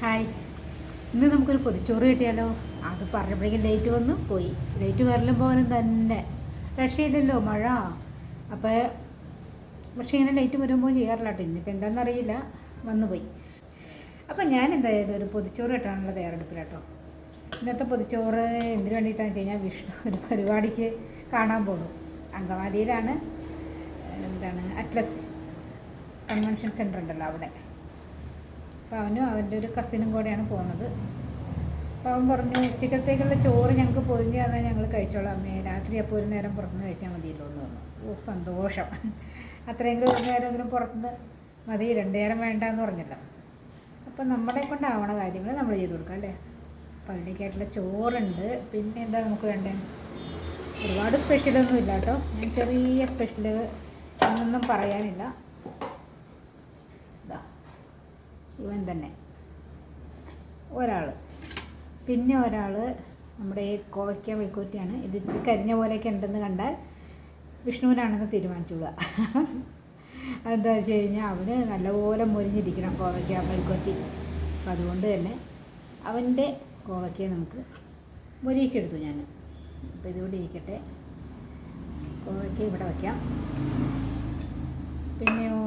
Hi. ഇന്ന് നമുക്കൊരു പൊതിച്ചോറ് കിട്ടിയാലോ? അത് പറഞ്ഞപ്പോഴേക്കും ലേറ്റ് വന്നു പോയി. ലേറ്റ് വരലും പോകാനും തന്നെ. രക്ഷയില്ലല്ലോ മഴ. അപ്പോൾ പക്ഷേ ഇങ്ങനെ ലൈറ്റ് വരുമ്പോൾ ചെയ്യാറില്ല കേട്ടോ. ഇന്നിപ്പോൾ വന്നു പോയി. അപ്പം ഞാൻ എന്തായാലും ഒരു പൊതിച്ചോറ് കിട്ടാനുള്ള തയ്യാറെടുപ്പിലാട്ടോ ഇന്നത്തെ പൊതിച്ചോറ് എന്തിനു വേണ്ടിയിട്ടാണെന്ന് വെച്ച് കഴിഞ്ഞാൽ വിഷ്ണു ഒരു പരിപാടിക്ക് കാണാൻ പോകും അങ്കമാലിയിലാണ്. എന്താണ് അറ്റ്ലസ് കൺവെൻഷൻ സെന്റർ ഉണ്ടല്ലോ അവിടെ. അപ്പോൾ അവനും അവന്റെ ഒരു കസിനും കൂടെയാണ് പോകുന്നത്. അപ്പോൾ അവൻ പറഞ്ഞു ഉച്ചക്കത്തേക്കുള്ള ചോറ് ഞങ്ങൾക്ക് പൊതിഞ്ഞ് തന്നാൽ ഞങ്ങൾ കഴിച്ചോളാം അമ്മേ. രാത്രി അപ്പോൾ ഒരു നേരം പുറത്തുനിന്ന് കഴിച്ചാൽ മതിയല്ലോ എന്ന് പറഞ്ഞു. ഓ സന്തോഷം. അത്രയെങ്കിലും ഒരു നേരമെങ്കിലും പുറത്തുനിന്ന് മതി രണ്ടു നേരം വേണ്ട എന്ന് പറഞ്ഞല്ലോ. അപ്പോൾ നമ്മളെ കൊണ്ടാവണ കാര്യങ്ങൾ നമ്മൾ ചെയ്ത് കൊടുക്കാം അല്ലേ? അപ്പോൾ അതിലേക്കായിട്ടുള്ള ചോറുണ്ട്. പിന്നെ എന്താ നമുക്ക് വേണ്ടത് ഒരുപാട് സ്പെഷ്യലൊന്നും ഇല്ല കേട്ടോ ഞാൻ ചെറിയ സ്പെഷ്യൽ ഒന്നും പറയാനില്ല ഇതാ ഇവൻ തന്നെ. ഒരാൾ പിന്നെ ഒരാൾ നമ്മുടെ ഈ കോവയ്ക്ക വെളുക്കൂറ്റിയാണ് ഇത് കരിഞ്ഞ പോലെയൊക്കെ ഉണ്ടെന്ന് കണ്ടാൽ വിഷ്ണുവിനാണെന്ന് തീരുമാനിച്ചുള്ള അതെന്താ വെച്ച് കഴിഞ്ഞാൽ അവന് നല്ലപോലെ മുരിഞ്ഞിരിക്കണം കോവയ്ക്ക മെഴുക്കുവറ്റി അപ്പം അതുകൊണ്ട് തന്നെ അവന്റെ കോവയ്ക്ക നമുക്ക് മുരിയിച്ചെടുത്തു ഞാൻ. അപ്പോൾ ഇതുകൊണ്ട് ഇരിക്കട്ടെ. കോവയ്ക്ക ഇവിടെ വയ്ക്കാം പിന്നെയോ?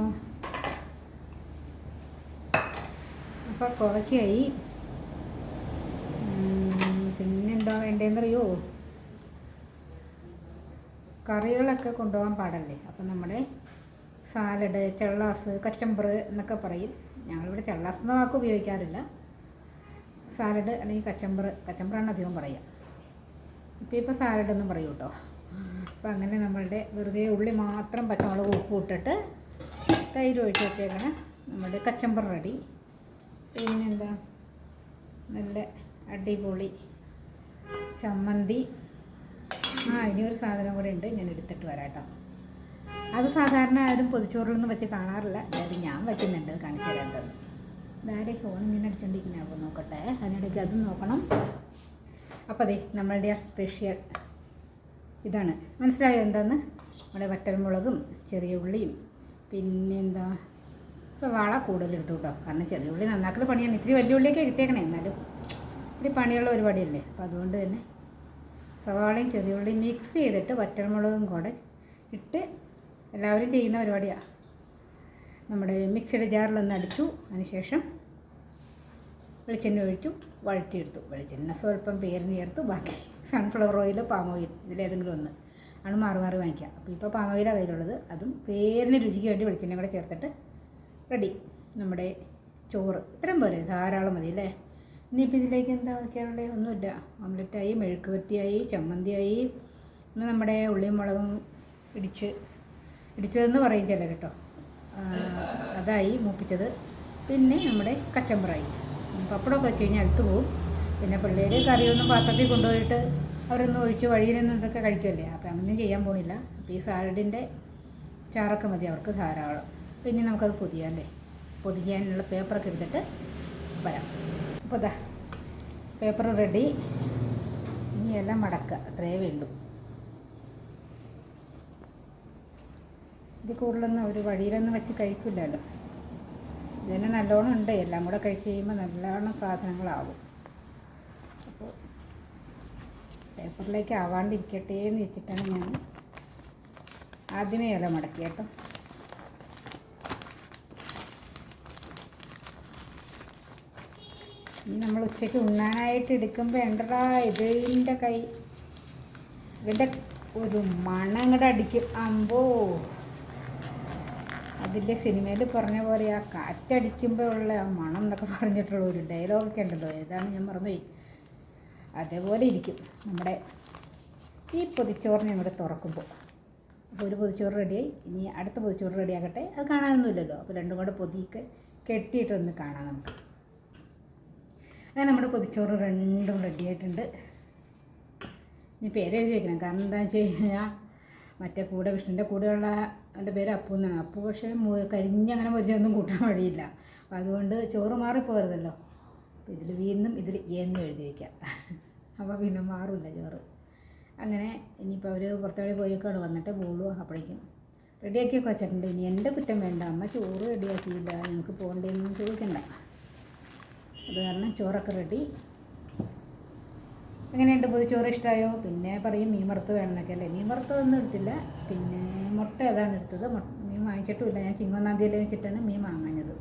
അപ്പോൾ കുറയ്ക്കായി. പിന്നെന്താ വേണ്ടതെന്നറിയോ കറികളൊക്കെ കൊണ്ടുപോകാൻ പാടല്ലേ? അപ്പം നമ്മുടെ സാലഡ് ചെള്ളാസ് കച്ചമ്പർ എന്നൊക്കെ പറയും. ഞങ്ങളിവിടെ ചെള്ളാസ് എന്ന വാക്ക് ഉപയോഗിക്കാറില്ല. സാലഡ് അല്ലെങ്കിൽ കച്ചമ്പർ കച്ചമ്പറാണ് അധികം പറയുക ഇപ്പം ഇപ്പോൾ സാലഡ് എന്നും പറയും കേട്ടോ അപ്പം അങ്ങനെ നമ്മളുടെ വെറുതെ ഉള്ളി മാത്രം പച്ചമുളക് ഉപ്പ് ഇട്ടിട്ട് തൈര് ഒഴിച്ച് വെച്ചേക്കണ. നമ്മുടെ കച്ചമ്പർ റെഡി. പിന്നെന്താ? നല്ല അടിപൊളി ചമ്മന്തി. ആ ഇനി ഒരു സാധനം കൂടെ ഉണ്ട്. ഞാൻ എടുത്തിട്ട് വരാട്ടോ. അത് സാധാരണ ആരും പൊതിച്ചോറിലൊന്നും വെച്ച് കാണാറില്ല. അതായത് ഞാൻ വയ്ക്കുന്നുണ്ട് കാണിച്ചു തരേണ്ടത് ഇതാരെ ഫോൺ ഇങ്ങനെ അടിച്ചോണ്ടിരിക്കുന്ന. അപ്പോൾ നോക്കട്ടെ. അതിനിടയ്ക്ക് അതും നോക്കണം. അപ്പോൾ അതെ നമ്മളുടെ ആ സ്പെഷ്യൽ ഇതാണ്. മനസ്സിലായോ എന്താന്ന്? നമ്മുടെ വറ്റൽമുളകും ചെറിയ ഉള്ളിയും. പിന്നെന്താ? സവാള കൂടുതൽ എടുത്തു കേട്ടോ. കാരണം ചെറിയ ഉള്ളി നന്നാക്കുന്ന പണിയാണ്. ഇത്തിരി വലിയ ഉള്ളിയൊക്കെ കിട്ടിയേക്കണേ. എന്നാലും ഇത്തിരി പണിയുള്ള പരിപാടിയല്ലേ. അപ്പോൾ അതുകൊണ്ട് തന്നെ സവാളയും ചെറിയ മിക്സ് ചെയ്തിട്ട് വറ്റൽമുളകും കൂടെ ഇട്ട് എല്ലാവരും ചെയ്യുന്ന പരിപാടിയാണ് നമ്മുടെ മിക്സിയുടെ ജാറിലൊന്ന് അടിച്ചു. അതിനുശേഷം വെളിച്ചെണ്ണ ഒഴിച്ചു. വഴറ്റിയെടുത്തു. വെളിച്ചെണ്ണ സ്വല്പം പേരിന് ചേർത്തു. ബാക്കി സൺഫ്ലവർ ഓയിൽ പാം ഓയിൽ ഇതിലേതെങ്കിലും ഒന്ന് ആണ് മാറി മാറി വാങ്ങിക്കുക. അപ്പോൾ ഇപ്പോൾ പാം ഓയിലാണ് കയ്യിലുള്ളത്. അതും പേരിന് രുചിക്ക് വേണ്ടി വെളിച്ചെണ്ണ കൂടെ ചേർത്തിട്ട് റെഡി. നമ്മുടെ ചോറ്. ഇത്രയും പോരെ. ധാരാളം മതി അല്ലേ? ഇനിയിപ്പോൾ ഇതിലേക്ക് എന്താ വയ്ക്കാനുള്ളത് ഒന്നുമില്ല. ഓംലെറ്റായി മെഴുക്ക് വറ്റിയായി ചമ്മന്തിയായി. ഇന്ന് നമ്മുടെ ഉള്ളിയും മുളകും ഇടിച്ച് ഇടിച്ചതെന്ന് പറയും ചില കേട്ടോ അതായി മൂപ്പിച്ചത്. പിന്നെ നമ്മുടെ കച്ചമ്പറായി. പപ്പടമൊക്കെ വെച്ച് കഴിഞ്ഞാൽ അടുത്ത് പോവും. പിന്നെ പിള്ളേർ കറിയൊന്നും പാത്രത്തിൽ കൊണ്ടുപോയിട്ട് അവരൊന്നും ഒഴിച്ച് വഴിയിലൊന്നും ഇതൊക്കെ കഴിക്കുമല്ലേ? അപ്പോൾ അങ്ങനെ ചെയ്യാൻ പോണില്ല. അപ്പോൾ ഈ സാലഡിന്റെ ചാറൊക്കെ മതി അവർക്ക് ധാരാളം. പിന്നെ നമുക്കത് പൊതിയാം പൊതിയാനുള്ള പേപ്പറൊക്കെ എടുത്തിട്ട് വരാം. അപ്പോൾ ഇതാ പേപ്പർ റെഡി ഇനി എല്ലാം മടക്കുക. അത്രയേ വേണ്ടൂ. ഇത് കൂടുതലൊന്നും ഒരു വഴിയിലൊന്നും വെച്ച് കഴിക്കില്ലല്ലോ. ഇതിന് നല്ലോണം ഉണ്ട്. എല്ലാം കൂടെ കഴിച്ച് കഴിയുമ്പോൾ നല്ലോണം സാധനങ്ങളാവും. അപ്പോൾ പേപ്പറിലേക്ക് ആവാണ്ടിരിക്കട്ടെ എന്ന് വെച്ചിട്ടാണ് ഞാൻ ആദ്യമേ ഇല മടക്കി കേട്ടോ. ഇനി നമ്മൾ ഉച്ചയ്ക്ക് ഉണ്ണാനായിട്ട് എടുക്കുമ്പോൾ എണ്ടടാ ഇതിന്റെ കൈ? ഇതിന്റെ ഒരു മണം അങ്ങോട്ട് അടിക്കും. അമ്പോ. അതിന്റെ സിനിമയിൽ പറഞ്ഞ പോലെ ആ കാറ്റടിക്കുമ്പോൾ ഉള്ള ആ മണം എന്നൊക്കെ പറഞ്ഞിട്ടുള്ള ഒരു ഡയലോഗൊക്കെ ഉണ്ടല്ലോ. ഏതാണ് ഞാൻ മറന്നുപോയി. അതേപോലെ ഇരിക്കും നമ്മുടെ ഈ പൊതിച്ചോറിനെ ഇവിടെ തുറക്കുമ്പോൾ അപ്പോൾ ഒരു പൊതിച്ചോറ് റെഡിയായി. ഇനി അടുത്ത പൊതിച്ചോറ് റെഡിയാക്കട്ടെ അത് കാണാനൊന്നുമില്ലല്ലോ. അപ്പോൾ രണ്ടും കൂടെ പൊതിയൊക്കെ കെട്ടിയിട്ടൊന്ന് കാണാം നമുക്ക്. അങ്ങനെ നമ്മുടെ കൊതിച്ചോറ് രണ്ടും റെഡിയായിട്ടുണ്ട് ഇനി പേരെഴുതി വയ്ക്കണം കാരണം എന്താണെന്ന് വെച്ച് കഴിഞ്ഞാൽ മറ്റേ കൂടെ വിഷ്ണുവിന്റെ കൂടെയുള്ള എന്റെ പേര് അപ്പു എന്നാണ്. അപ്പു പക്ഷേ കരിഞ്ഞങ്ങനെ വലിയൊന്നും കൂട്ടാൻ വഴിയില്ല. അപ്പം അതുകൊണ്ട് ചോറ് മാറിപ്പോകരുതല്ലോ. അപ്പോൾ ഇതിൽ വീന്നും ഇതിൽ എന്നും എഴുതി വയ്ക്കാം അപ്പോൾ പിന്നെ മാറില്ല ചോറ്. അങ്ങനെ ഇനിയിപ്പോൾ അവർ പുറത്തോടെ പോയേക്കാണ്. വന്നിട്ട് ബോളു അപ്പോഴേക്കും. റെഡിയാക്കിയൊക്കെ വെച്ചിട്ടുണ്ട് ഇനി എന്റെ കുറ്റം വേണ്ട. അമ്മ ചോറ് റെഡിയാക്കിയില്ല ഞങ്ങൾക്ക് പോകണ്ടേന്ന് ചോദിക്കണ്ട. അത് കാരണം ചോറൊക്കെ റെഡി. എങ്ങനെയുണ്ട് പൊതിച്ചോറ് ഇഷ്ടമായോ പിന്നെ പറയും മീൻ വറുത്ത് വേണമെന്നൊക്കെ അല്ലേ? മീൻ വറുത്ത് ഒന്നും എടുത്തില്ല. പിന്നെ മുട്ട ഏതാണ് എടുത്തത്. മീൻ വാങ്ങിച്ചിട്ടുമില്ല. ഞാൻ ചിങ്ങൊന്നാം തീയതി വെച്ചിട്ടാണ് മീൻ വാങ്ങാഞ്ഞത്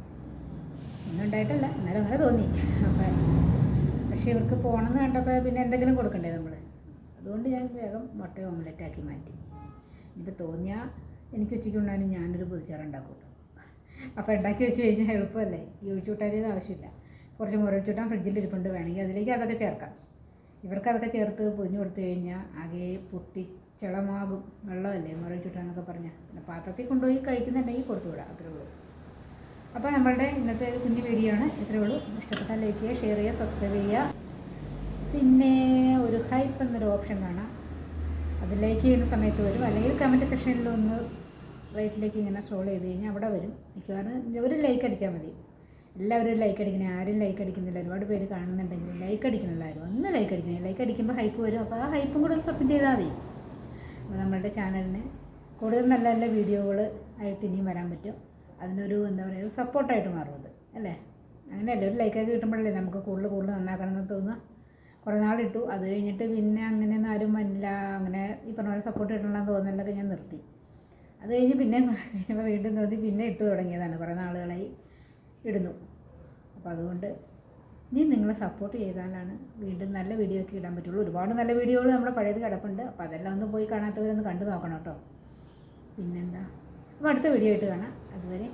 ഒന്നും ഉണ്ടായിട്ടല്ല. എന്നാലും അങ്ങനെ തോന്നി. അപ്പം പക്ഷേ ഇവർക്ക് പോകണമെന്ന് കണ്ടപ്പോൾ പിന്നെ എന്തെങ്കിലും കൊടുക്കണ്ടേ നമ്മൾ അതുകൊണ്ട് ഞാൻ വേഗം മുട്ട ഓംലെറ്റ് ആക്കി മാറ്റി. എനിക്ക് തോന്നിയാൽ എനിക്ക് ഉച്ചയ്ക്ക് ഉണ്ടാകാനും ഞാനൊരു പൊതിച്ചോറ് ഉണ്ടാക്കും. അപ്പോൾ ഉണ്ടാക്കി വെച്ച് കഴിഞ്ഞാൽ എളുപ്പമല്ലേ? ഈ ഒഴിച്ചുകൂട്ടാൻ ആവശ്യമില്ല. കുറച്ച് മുറച്ചൂട്ടാൻ ഫ്രിഡ്ജിൽ ഇരിപ്പുണ്ട്. വേണമെങ്കിൽ അതിലേക്ക് അതൊക്കെ ചേർക്കാം. ഇവർക്ക് അതൊക്കെ ചേർത്ത് പൊതിഞ്ഞു കൊടുത്തു കഴിഞ്ഞാൽ ആകെ പൊട്ടിച്ചളമാകും വെള്ളമല്ലേ? മുറച്ചൂട്ടാന്നൊക്കെ പറഞ്ഞാൽ പിന്നെ പാത്രത്തിൽ കൊണ്ടുപോയി കഴിക്കുന്നുണ്ടെങ്കിൽ കൊടുത്തു വിടാം അത്രേ ഉള്ളൂ. അപ്പോൾ നമ്മളുടെ ഇന്നത്തെ കുഞ്ഞു വീഡിയോ ആണ്. ഇത്രയേ ഉള്ളൂ. ഇഷ്ടപ്പെട്ടാൽ ലൈക്ക് ചെയ്യുക ഷെയർ ചെയ്യുക സബ്സ്ക്രൈബ് ചെയ്യുക. പിന്നെ ഒരു ഹൈപ്പ് എന്നൊരു ഓപ്ഷൻ കാണാം. അത് ലൈക്ക് ചെയ്യുന്ന സമയത്ത് വരും. അല്ലെങ്കിൽ കമന്റ് സെക്ഷനിൽ ഒന്ന് റൈറ്റിലേക്ക് ഇങ്ങനെ സ്ക്രോൾ ചെയ്ത് കഴിഞ്ഞാൽ അവിടെ വരും. മിക്കവാറും ഒരു ലൈക്ക് അടിച്ചാൽ മതി. എല്ലാവരും ലൈക്ക് അടിക്കണേ ആരും ലൈക്ക് അടിക്കുന്നില്ല. ഒരുപാട് പേര് കാണുന്നുണ്ടെങ്കിൽ ലൈക്ക് അടിക്കണം എല്ലാവരും ഒന്ന് ലൈക്ക് അടിക്കണേ. ലൈക്ക് അടിക്കുമ്പോൾ ഹൈപ്പ് വരും. അപ്പോൾ ആ ഹൈപ്പും കൂടെ ഒന്ന് സബ്മിറ്റ് ചെയ്താൽ മതി. അപ്പോൾ നമ്മളുടെ ചാനലിന് കൂടുതൽ നല്ല നല്ല വീഡിയോകൾ ആയിട്ട് ഇനിയും വരാൻ പറ്റും. അതിനൊരു എന്താ പറയുക ഒരു സപ്പോർട്ടായിട്ട് മാറും അത്. അല്ലേ? അങ്ങനെയല്ല? ഒരു ലൈക്കൊക്കെ കിട്ടുമ്പോഴല്ലേ നമുക്ക് കൂടുതൽ കൂടുതൽ നന്നാക്കണം എന്ന് തോന്നുക. കുറേ നാളിട്ടു അത് കഴിഞ്ഞിട്ട് പിന്നെ അങ്ങനെയൊന്നും ആരും വന്നില്ല. അങ്ങനെ ഈ പറഞ്ഞ പോലെ സപ്പോർട്ട് കിട്ടണമെന്ന് തോന്നലൊക്കെ ഞാൻ നിർത്തി. അത് കഴിഞ്ഞ് പിന്നെ കഴിഞ്ഞപ്പോൾ വീണ്ടും തോന്നി പിന്നെ ഇട്ട് തുടങ്ങിയതാണ്. കുറേ നാളുകളായി ഇടുന്നു. അപ്പോൾ അതുകൊണ്ട് ഇനി നിങ്ങളെ സപ്പോർട്ട് ചെയ്താലാണ് വീണ്ടും നല്ല വീഡിയോ ഒക്കെ ഇടാൻ പറ്റുള്ളൂ. ഒരുപാട് നല്ല വീഡിയോകൾ നമ്മുടെ പഴയത് കിടപ്പുണ്ട്. അപ്പോൾ അതെല്ലാം ഒന്ന് പോയി കാണാത്തവരൊന്ന് കണ്ടു നോക്കണം കേട്ടോ. പിന്നെന്താ? അപ്പോൾ അടുത്ത വീഡിയോ ആയിട്ട് കാണാം. അതുവരെ